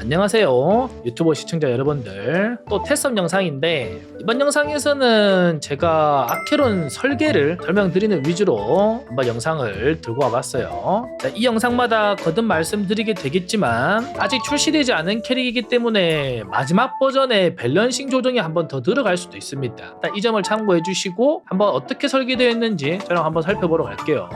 안녕하세요 유튜버 시청자 여러분들. 또 테스업 영상인데 이번 영상에서는 제가 아케론 설계를 설명드리는 위주로 한번 영상을 들고 와봤어요. 자, 이 영상마다 거듭 말씀드리게 되겠지만 아직 출시되지 않은 캐릭이기 때문에 마지막 버전의 밸런싱 조정이 한번 더 들어갈 수도 있습니다. 이 점을 참고해 주시고 한번 어떻게 설계되어 있는지 저랑 한번 살펴보러 갈게요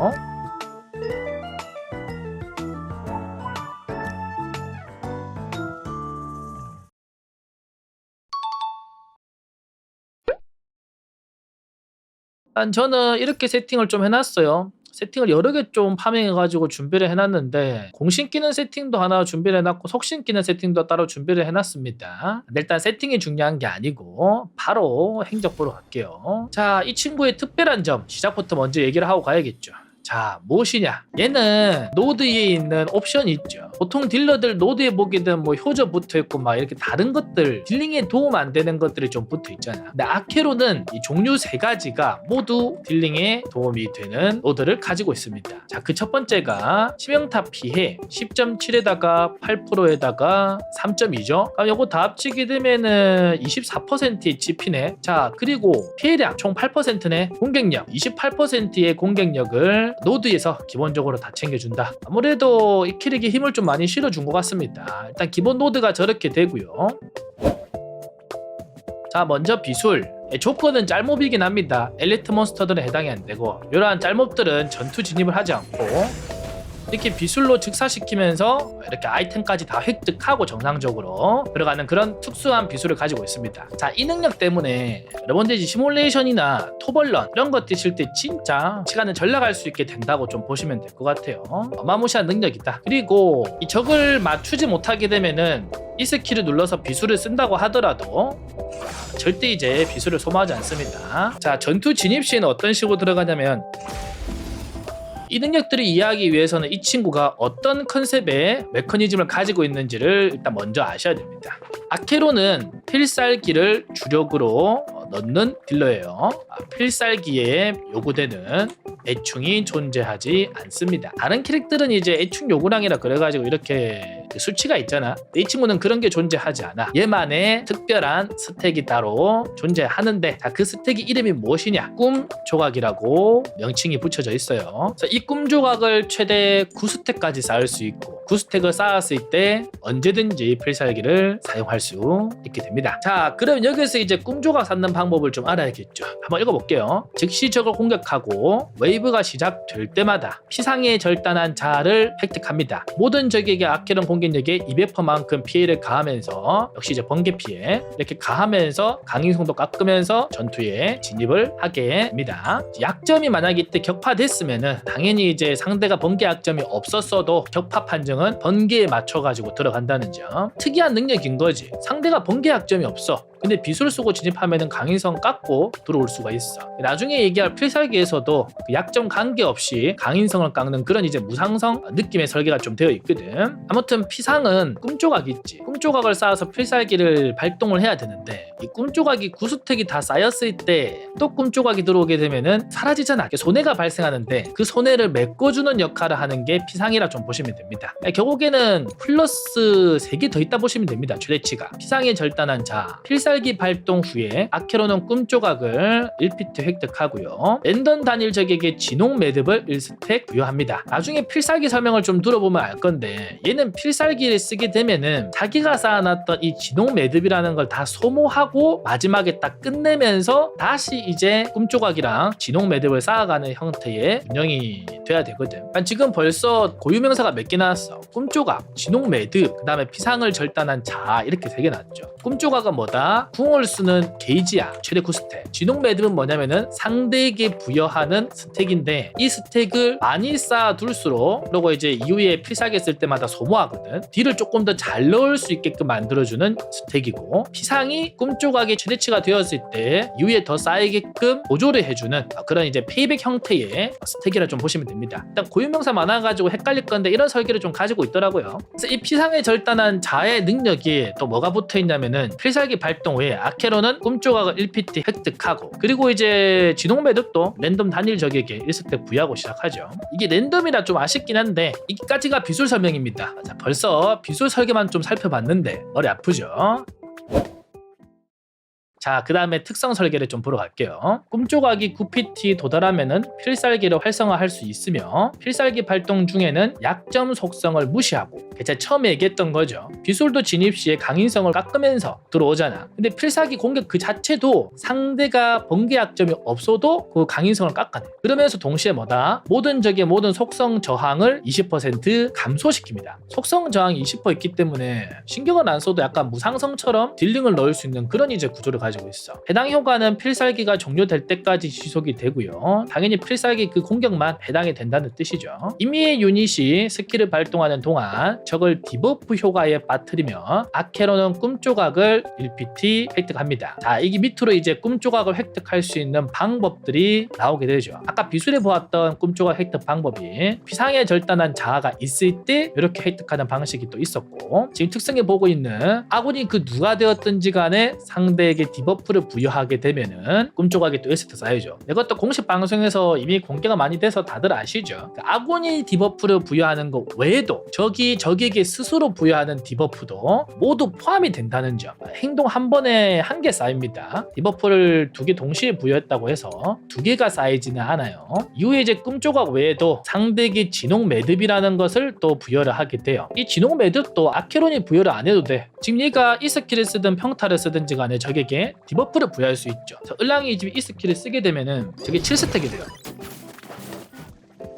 일단 저는 이렇게 세팅을 좀 해놨어요. 세팅을 여러 개 좀 파밍해가지고 준비를 해놨는데 공신 끼는 세팅도 하나 준비를 해놨고 속신 끼는 세팅도 따로 준비를 해놨습니다. 일단 세팅이 중요한 게 아니고 바로 행적 보러 갈게요. 자, 이 친구의 특별한 점 시작부터 먼저 얘기를 하고 가야겠죠. 자, 무엇이냐? 얘는 노드에 있는 옵션이 있죠. 보통 딜러들 노드에 보기든 뭐 효저 붙어 있고 막 이렇게 다른 것들 딜링에 도움 안 되는 것들이 좀 붙어 있잖아. 근데 아케로는 이 종류 세 가지가 모두 딜링에 도움이 되는 노드를 가지고 있습니다. 자, 그 첫 번째가 치명타 피해 10.7에다가 8%에다가 3.2죠. 그럼 요거 다 합치게 되면은 24%의 GP네. 자, 그리고 피해량 총 8%네. 공격력 28%의 공격력을 노드에서 기본적으로 다 챙겨준다. 아무래도 이 캐릭에 힘을 좀 많이 실어준 것 같습니다. 일단 기본 노드가 저렇게 되고요. 자 먼저 비술 예, 조건은 짤몹이긴 합니다 엘리트 몬스터들은 해당이 안 되고 이러한 짤몹들은 전투 진입을 하지 않고 이렇게 비술로 즉사시키면서 이렇게 아이템까지 다 획득하고 정상적으로 들어가는 그런 특수한 비술을 가지고 있습니다. 자, 이 능력 때문에 이제 시뮬레이션이나 토벌런 이런 것 뛰실 때 진짜 시간을 절약할 수 있게 된다고 좀 보시면 될 것 같아요. 어마무시한 능력이다. 그리고 이 적을 맞추지 못하게 되면은 이 스킬을 눌러서 비술을 쓴다고 하더라도 절대 이제 비술을 소모하지 않습니다. 자, 전투 진입 시에는 어떤 식으로 들어가냐면 이 능력들을 이해하기 위해서는 이 친구가 어떤 컨셉의 메커니즘을 가지고 있는지를 일단 먼저 아셔야 됩니다. 아케로는 필살기를 주력으로 어, 넣는 딜러예요. 아, 필살기에 요구되는 애충이 존재하지 않습니다. 다른 캐릭들은 이제 애충 요구량이라 그래가지고 이렇게 그 수치가 있잖아. 이 친구는 그런 게 존재하지 않아. 얘만의 특별한 스택이 따로 존재하는데 자, 그 스택이 이름이 무엇이냐? 꿈 조각이라고 명칭이 붙여져 있어요. 이 꿈 조각을 최대 9스택까지 쌓을 수 있고 9스택을 쌓았을 때 언제든지 필살기를 사용할 수 있게 됩니다. 자, 그럼 여기서 이제 꿈 조각 쌓는 방법을 좀 알아야겠죠. 한번 읽어볼게요. 즉시 적을 공격하고 웨이브가 시작될 때마다 피상에 절단한 자를 획득합니다. 모든 적에게 아케론 공격력에 200%만큼 피해를 가하면서 역시 이제 번개 피해 이렇게 가하면서 강인성도 깎으면서 전투에 진입을 하게 됩니다. 약점이 만약에 이때 격파됐으면은 당연히 이제 상대가 번개 약점이 없었어도 격파 판정 은 번개에 맞춰 가지고 들어간다는 점. 특이한 능력인 거지. 상대가 번개 약점이 없어 근데 비술 쓰고 진입하면은 강인성 깎고 들어올 수가 있어. 나중에 얘기할 필살기에서도 그 약점 관계없이 강인성을 깎는 그런 이제 무상성 느낌의 설계가 좀 되어 있거든. 아무튼 피상은 꿈조각 있지. 꿈조각을 쌓아서 필살기를 발동을 해야 되는데 이 꿈조각이 구스택이 다 쌓였을 때 또 꿈조각이 들어오게 되면은 사라지잖아. 손해가 발생하는데 그 손해를 메꿔주는 역할을 하는 게 피상이라 좀 보시면 됩니다. 결국에는 플러스 3개 더 있다 보시면 됩니다. 최대치가. 피상의 절단한 자, 필살 기 발동 후에 아케로는 꿈조각을 1피트 획득하고요. 랜덤 단일 적에게 진홍 매듭을 1스택 부여합니다. 나중에 필살기 설명을 좀 들어보면 알 건데 얘는 필살기를 쓰게 되면은 자기가 쌓아놨던 이 진홍 매듭이라는 걸 다 소모하고 마지막에 딱 끝내면서 다시 이제 꿈조각이랑 진홍 매듭을 쌓아가는 형태의 운영이 돼야 되거든. 난 지금 벌써 고유명사가 몇 개 나왔어. 꿈조각, 진홍 매듭, 그 다음에 피상을 절단한 자 이렇게 세 개 나왔죠. 꿈조각은 뭐다? 궁을 쓰는 게이지야. 최대 9스택. 진홍 매듭은 뭐냐면은 상대에게 부여하는 스택인데 이 스택을 많이 쌓아둘수록 그리고 이제 이후에 필살기 쓸 때마다 소모하거든. 딜을 조금 더 잘 넣을 수 있게끔 만들어주는 스택이고 피상이 꿈조각의 최대치가 되었을 때 이후에 더 쌓이게끔 보조를 해주는 그런 이제 페이백 형태의 스택이라 좀 보시면 됩니다. 일단 고유명사 많아가지고 헷갈릴 건데 이런 설계를 좀 가지고 있더라고요. 그래서 이 피상의 절단한 자의 능력이 또 뭐가 붙어 있냐면은 필살기 발동 후에 아케로는 꿈조각을 1PT 획득하고 그리고 이제 진홍 매듭도 랜덤 단일 적에게 1스택 부여하고 시작하죠. 이게 랜덤이라 좀 아쉽긴 한데 이까지가 비술 설명입니다. 자, 벌써 비술 설계만 좀 살펴봤는데 머리 아프죠? 자, 그 다음에 특성 설계를 좀 보러 갈게요. 꿈조각이 9PT 도달하면은 필살기를 활성화할 수 있으며 필살기 발동 중에는 약점 속성을 무시하고 제가 처음에 얘기했던 거죠. 비술도 진입 시에 강인성을 깎으면서 들어오잖아. 근데 필살기 공격 그 자체도 상대가 번개 약점이 없어도 그 강인성을 깎아내. 그러면서 동시에 뭐다? 모든 적의 모든 속성 저항을 20% 감소시킵니다. 속성 저항이 20% 있기 때문에 신경을 안 써도 약간 무상성처럼 딜링을 넣을 수 있는 그런 이제 구조를 가지고 있어. 해당 효과는 필살기가 종료될 때까지 지속이 되고요. 당연히 필살기 그 공격만 해당이 된다는 뜻이죠. 이미의 유닛이 스킬을 발동하는 동안 적을 디버프 효과에 빠뜨리며 아케로는 꿈조각을 1PT 획득합니다. 자, 이게 밑으로 이제 꿈조각을 획득할 수 있는 방법들이 나오게 되죠. 아까 비술에 보았던 꿈조각 획득 방법이 피상에 절단한 자아가 있을 때 이렇게 획득하는 방식이 또 있었고 지금 특성에 보고 있는 아군이 그 누가 되었든지 간에 상대에게 디버프를 부여하게 되면은 꿈조각이 또 1세트 쌓여죠. 이것도 공식 방송에서 이미 공개가 많이 돼서 다들 아시죠. 그 아군이 디버프를 부여하는 것 외에도 적이 적에게 스스로 부여하는 디버프도 모두 포함이 된다는 점. 행동 한 번에 한 개 쌓입니다. 디버프를 두 개 동시에 부여했다고 해서 두 개가 쌓이지는 않아요. 이후에 이제 꿈조각 외에도 상대에게 진홍 매듭이라는 것을 또 부여를 하게 돼요. 이 진홍 매듭도 아케론이 부여를 안 해도 돼. 지금 얘가 이 스킬을 쓰든 평타를 쓰든지 간에 적에게 디버프를 부여할 수 있죠. 을랑이 지금 이 스킬을 쓰게 되면은 저게 7스택이 돼요.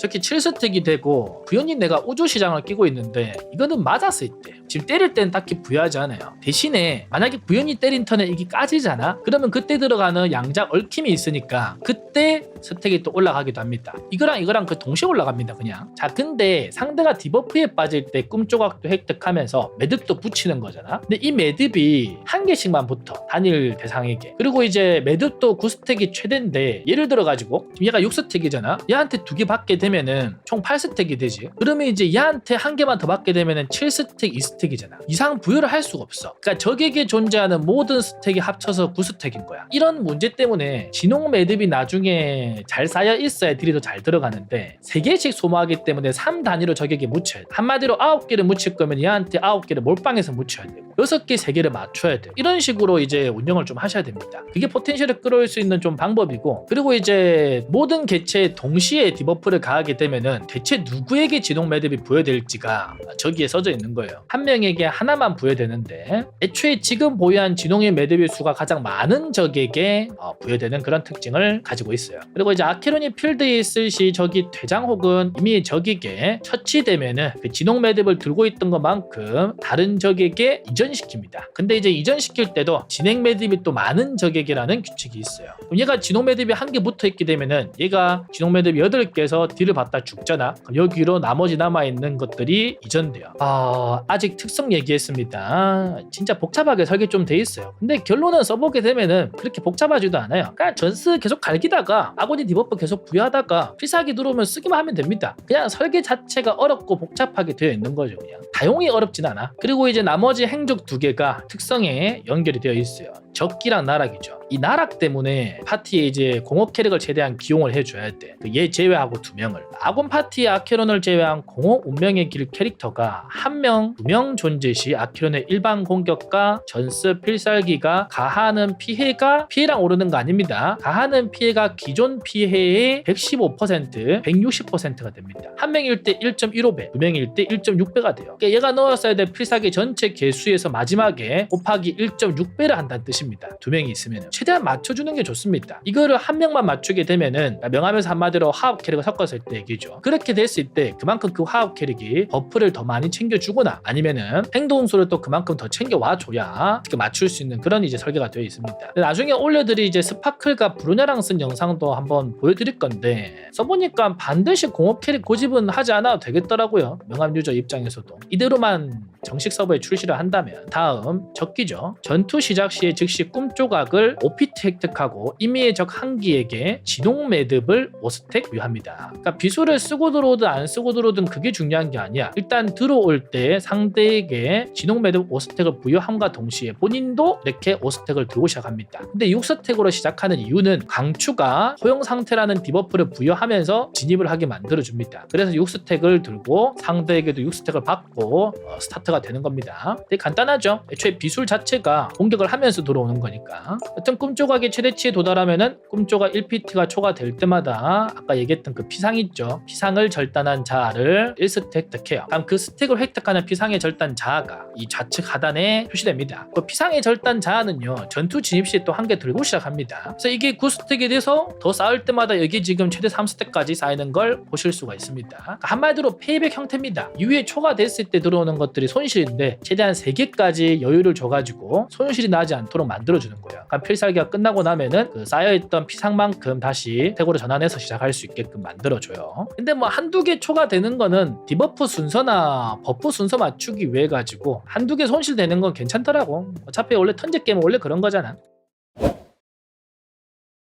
저렇게 7스택이 되고 부연이 내가 우주 시장을 끼고 있는데 이거는 맞았을 때 지금 때릴 땐 딱히 부여하지 않아요. 대신에 만약에 부연이 때린 턴에 이게 까지잖아? 그러면 그때 들어가는 양작 얽힘이 있으니까 그때 스택이 또 올라가기도 합니다. 이거랑 이거랑 그 동시에 올라갑니다 그냥. 자 근데 상대가 디버프에 빠질 때 꿈조각도 획득하면서 매듭도 붙이는 거잖아? 근데 이 매듭이 한 개씩만 붙어 단일 대상에게. 그리고 이제 매듭도 9스택이 최대인데 예를 들어 가지고 지금 얘가 6스택이잖아? 얘한테 두 개 받게 되면 은 총 8스택이 되지. 그러면 이제 얘한테 한 개만 더 받게 되면은 7스택 2스택이잖아. 이상 부여를 할 수가 없어. 그러니까 적에게 존재하는 모든 스택이 합쳐서 9스택인 거야. 이런 문제 때문에 진홍 매듭이 나중에 잘 쌓여 있어야 딜이 더 잘 들어가는데 3개씩 소모하기 때문에 3 단위로 적에게 묻혀야 돼. 한마디로 9개를 묻힐 거면 얘한테 9개를 몰빵해서 묻혀야 되고 6개 3개를 맞춰야 돼. 이런 식으로 이제 운영을 좀 하셔야 됩니다. 그게 포텐셜을 끌어올 수 있는 좀 방법이고 그리고 이제 모든 개체에 동시에 디버프를 가하 게 되면은 대체 누구에게 진홍 매듭이 부여될지가 저기에 써져 있는 거예요. 한 명에게 하나만 부여되는데 애초에 지금 보유한 진홍의 매듭의 수가 가장 많은 적에게 어, 부여되는 그런 특징을 가지고 있어요. 그리고 이제 아케론이 필드에 있을 시 적이 대장 혹은 이미 적에게 처치되면은 그 진홍 매듭을 들고 있던 것만큼 다른 적에게 이전시킵니다. 근데 이제 이전시킬 때도 진행 매듭이 또 많은 적에게라는 규칙이 있어요. 그럼 얘가 진홍 매듭이 한 개 붙어 있게 되면은 얘가 진홍 매듭 8개에서 딜을 받다 죽잖아. 여기로 나머지 남아있는 것들이 이전돼요. 아 아직 특성 얘기했습니다. 진짜 복잡하게 설계 좀 돼 있어요. 근데 결론은 써보게 되면은 그렇게 복잡하지도 않아요. 그냥 전스 계속 갈기다가 아고니 디버프 계속 부여하다가 필살기 들어오면 쓰기만 하면 됩니다. 그냥 설계 자체가 어렵고 복잡하게 되어 있는 거죠 그냥. 다용이 어렵진 않아. 그리고 이제 나머지 행적 두 개가 특성에 연결이 되어 있어요. 적기랑 나락이죠. 이 나락 때문에 파티에 이제 공업 캐릭을 최대한 기용을 해줘야 돼. 그얘 제외하고 두 명을. 아군 파티의 아케론을 제외한 공업 운명의 길 캐릭터가 한 명, 두 명 존재 시 아케론의 일반 공격과 전스 필살기가 가하는 피해가 피해랑 오르는 거 아닙니다. 가하는 피해가 기존 피해의 115%, 160%가 됩니다. 한 명일 때 1.15배, 두 명일 때 1.6배가 돼요. 그러니까 얘가 넣었어야 될 필살기 전체 개수에서 마지막에 곱하기 1.6배를 한다는 뜻입니다. 두 명이 있으면 최대한 맞춰주는 게 좋습니다. 이거를 한 명만 맞추게 되면은 명하면서 한마디로 하업 캐릭을 섞었을 때 얘기죠. 그렇게 됐을 때 그만큼 그 하업 캐릭이 버프를 더 많이 챙겨주거나 아니면은 행동수를 또 그만큼 더 챙겨와 줘야 맞출 수 있는 그런 이제 설계가 되어 있습니다. 나중에 올려드릴 이제 스파클과 브루냐랑 쓴 영상도 한번 보여드릴 건데 써보니까 반드시 공업 캐릭 고집은 하지 않아도 되겠더라고요. 명함 유저 입장에서도 이대로만 정식 서버에 출시를 한다면 다음 적기죠. 전투 시작 시에 즉시 꿈 조각을 5피트 획득하고 임의의 적 한기에게 지동 매듭을 5스택 부여합니다. 그러니까 비수를 쓰고 들어오든 안 쓰고 들어오든 그게 중요한 게 아니야. 일단 들어올 때 상대에게 지동 매듭 5스택을 부여함과 동시에 본인도 이렇게 5스택을 들고 시작합니다. 근데 6스택으로 시작하는 이유는 강추가 허용 상태라는 디버프를 부여하면서 진입을 하게 만들어줍니다. 그래서 6스택을 들고 상대에게도 6스택을 받고 어, 스타트 가 되는 겁니다. 되게 간단하죠? 애초에 비술 자체가 공격을 하면서 들어오는 거니까. 여튼 꿈조각의 최대치에 도달하면은 꿈조각 1피트가 초과될 때마다 아까 얘기했던 그 피상 있죠? 피상을 절단한 자아를 1스택 획득해요. 다음 그 스택을 획득하는 피상의 절단 자아가 이 좌측 하단에 표시됩니다. 그 피상의 절단 자아는요 전투 진입 시또한 개 들고 시작합니다. 그래서 이게 9스택이 돼서 더 쌓을 때마다 여기 지금 최대 3스택까지 쌓이는 걸 보실 수가 있습니다. 그러니까 한마디로 페이백 형태입니다. 이후에 초과됐을 때 들어오는 것들이 손 실인데 최대한 3개까지 여유를 줘가지고 손실이 나지 않도록 만들어주는 거예요. 그러니까 필살기가 끝나고 나면은 그 쌓여있던 피상만큼 다시 택으로 전환해서 시작할 수 있게끔 만들어줘요. 근데 뭐 한두 개 초과되는 거는 디버프 순서나 버프 순서 맞추기 위해 가지고 한두 개 손실되는 건 괜찮더라고. 어차피 원래 턴제 게임은 원래 그런 거잖아.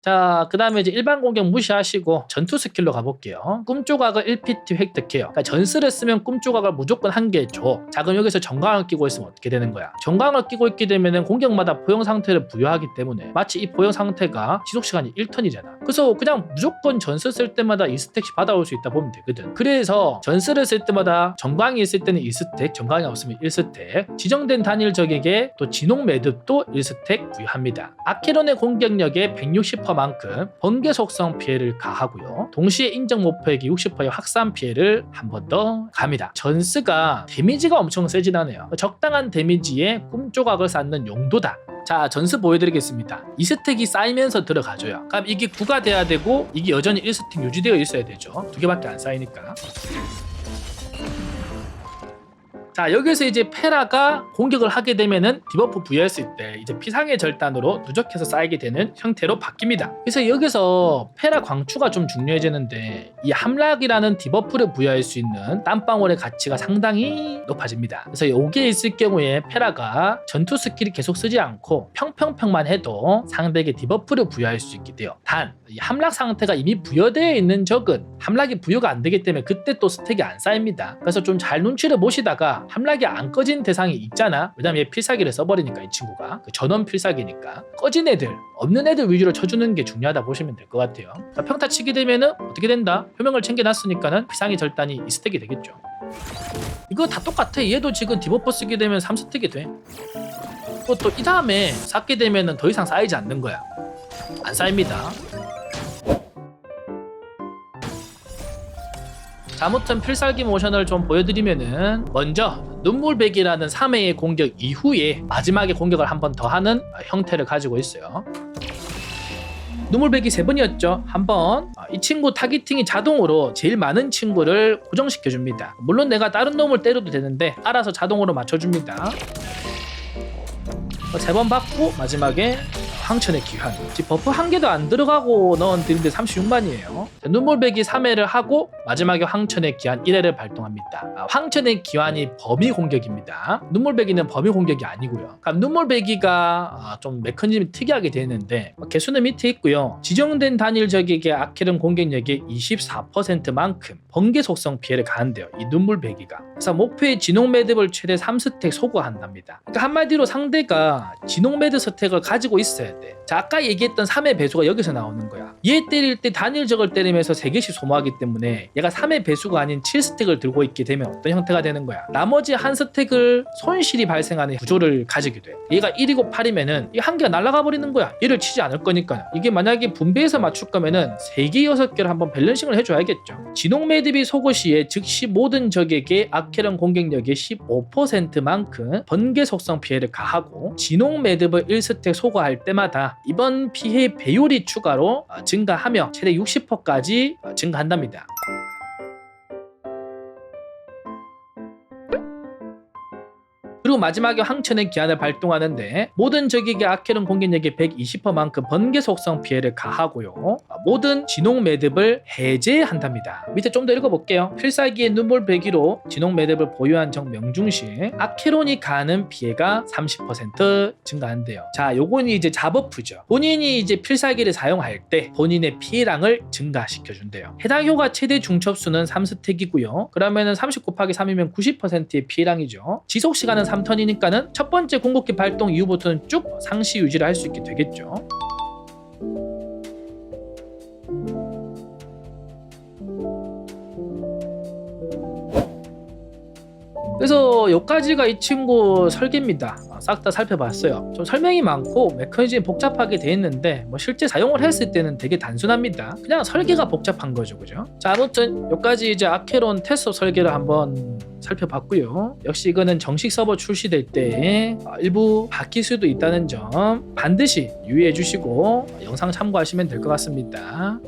자, 그 다음에 이제 일반 공격 무시하시고 전투 스킬로 가볼게요. 꿈조각을 1PT 획득해요. 그러니까 전스를 쓰면 꿈조각을 무조건 한 개 줘. 자, 그럼 여기서 정강을 끼고 있으면 어떻게 되는 거야? 정강을 끼고 있게 되면 공격마다 보형 상태를 부여하기 때문에 마치 이 보형 상태가 지속 시간이 1턴이잖아. 그래서 그냥 무조건 전스 쓸 때마다 2스택씩 받아올 수 있다 보면 되거든. 그래서 전스를 쓸 때마다 정강이 있을 때는 2스택, 정강이 없으면 1스택, 지정된 단일 적에게 또 진홍 매듭도 1스택 부여합니다. 아케론의 공격력에 160% 만큼 번개 속성 피해를 가하고요. 동시에 인정 목표액이 60%의 확산 피해를 한 번 더 갑니다. 전스가 데미지가 엄청 세진 않아요. 적당한 데미지에 꿈조각을 쌓는 용도다. 자 전스 보여드리겠습니다. 2스택이 쌓이면서 들어가줘요. 그럼 이게 9가 돼야 되고 이게 여전히 1스택 유지되어 있어야 되죠. 두 개밖에 안 쌓이니까. 자 여기서 이제 페라가 공격을 하게 되면은 디버프 부여했을 때 이제 피상의 절단으로 누적해서 쌓이게 되는 형태로 바뀝니다. 그래서 여기서 페라 광추가 좀 중요해지는데 이 함락이라는 디버프를 부여할 수 있는 땀방울의 가치가 상당히 높아집니다. 그래서 이게 있을 경우에 페라가 전투 스킬이 계속 쓰지 않고 평평평만 해도 상대에게 디버프를 부여할 수 있게 돼요. 단이 함락 상태가 이미 부여되어 있는 적은 함락이 부여가 안 되기 때문에 그때 또 스택이 안 쌓입니다. 그래서 좀 잘 눈치를 보시다가 함락이 안 꺼진 대상이 있잖아. 왜냐면 얘 필살기를 써버리니까 이 친구가 그 전원 필살기니까 꺼진 애들 없는 애들 위주로 쳐주는 게 중요하다 보시면 될 것 같아요. 자, 평타 치게 되면은 어떻게 된다? 표명을 챙겨놨으니까는 피상의 절단이 2스택이 되겠죠. 이거 다 똑같아. 얘도 지금 디버프 쓰게 되면 3스택이 돼. 그것도 이 다음에 쌓게 되면은 더 이상 쌓이지 않는 거야. 안 쌓입니다. 아무튼 필살기 모션을 좀 보여드리면은 먼저 눈물백이라는 3회의 공격 이후에 마지막에 공격을 한 번 더 하는 형태를 가지고 있어요. 눈물백이 세 번이었죠. 한 번. 이 친구 타겟팅이 자동으로 제일 많은 친구를 고정시켜 줍니다. 물론 내가 다른 놈을 때려도 되는데 알아서 자동으로 맞춰줍니다. 세 번 받고 마지막에 황천의 기환. 지금 버프 한 개도 안 들어가고 넣은 딜인데 36만이에요. 눈물배기 3회를 하고 마지막에 황천의 기환 1회를 발동합니다. 아, 황천의 기환이 범위 공격입니다. 눈물배기는 범위 공격이 아니고요. 그럼 눈물배기가 아, 좀 메커니즘이 특이하게 되는데 개수는 밑에 있고요. 지정된 단일 적에게 아케른 공격력의 24%만큼 번개 속성 피해를 가한대요. 이 눈물배기가. 그래서 목표의 진홍 매듭을 최대 3스택 소거한답니다. 그러니까 한마디로 상대가 진홍 매듭 스택을 가지고 있어야 돼. 자, 아까 얘기했던 3의 배수가 여기서 나오는 거야. 얘 때릴 때 단일적을 때리면서 3개씩 소모하기 때문에 얘가 3의 배수가 아닌 7스택을 들고 있게 되면 어떤 형태가 되는 거야. 나머지 한 스택을 손실이 발생하는 구조를 가지게 돼. 얘가 1이고 8이면은 이 한 개가 날아가 버리는 거야. 얘를 치지 않을 거니까요. 이게 만약에 분배해서 맞출 거면은 3개, 6개를 한번 밸런싱을 해줘야겠죠. 진홍 매듭 이 소거 시에 즉시 모든 적에게 아케론 공격력의 15%만큼 번개 속성 피해를 가하고 진홍 매듭을 1스택 소거할 때마다 이번 피해 배율이 추가로 어, 증가하며 최대 60%까지 어, 증가한답니다. 그리고 마지막에 황천의 기한을 발동하는데 모든 적에게 아케론 공격력의 120%만큼 번개 속성 피해를 가하고요. 어, 모든 진홍 매듭을 해제한답니다. 밑에 좀 더 읽어볼게요. 필살기의 눈물 배기로 진홍 매듭을 보유한 적 명중 시 아케론이 가하는 피해가 30% 증가한대요. 자, 요건 이제 자버프죠. 본인이 이제 필살기를 사용할 때 본인의 피해량을 증가시켜준대요. 해당 효과 최대 중첩수는 3스택이고요. 그러면은 30 곱하기 3이면 90%의 피해량이죠. 지속 시간은 3 턴이니까는 첫 번째 궁극기 발동 이후부터는 쭉 상시 유지를 할 수 있게 되겠죠. 그래서 여기까지가 이 친구 설계입니다. 싹 다 살펴봤어요. 좀 설명이 많고 메커니즘이 복잡하게 돼 있는데 뭐 실제 사용을 했을 때는 되게 단순합니다. 그냥 설계가 복잡한 거죠, 그죠? 자 아무튼 여기까지 이제 아케론 테스트 설계를 한번 살펴봤고요. 역시 이거는 정식 서버 출시될 때 일부 바뀔 수도 있다는 점 반드시 유의해 주시고 영상 참고하시면 될 것 같습니다.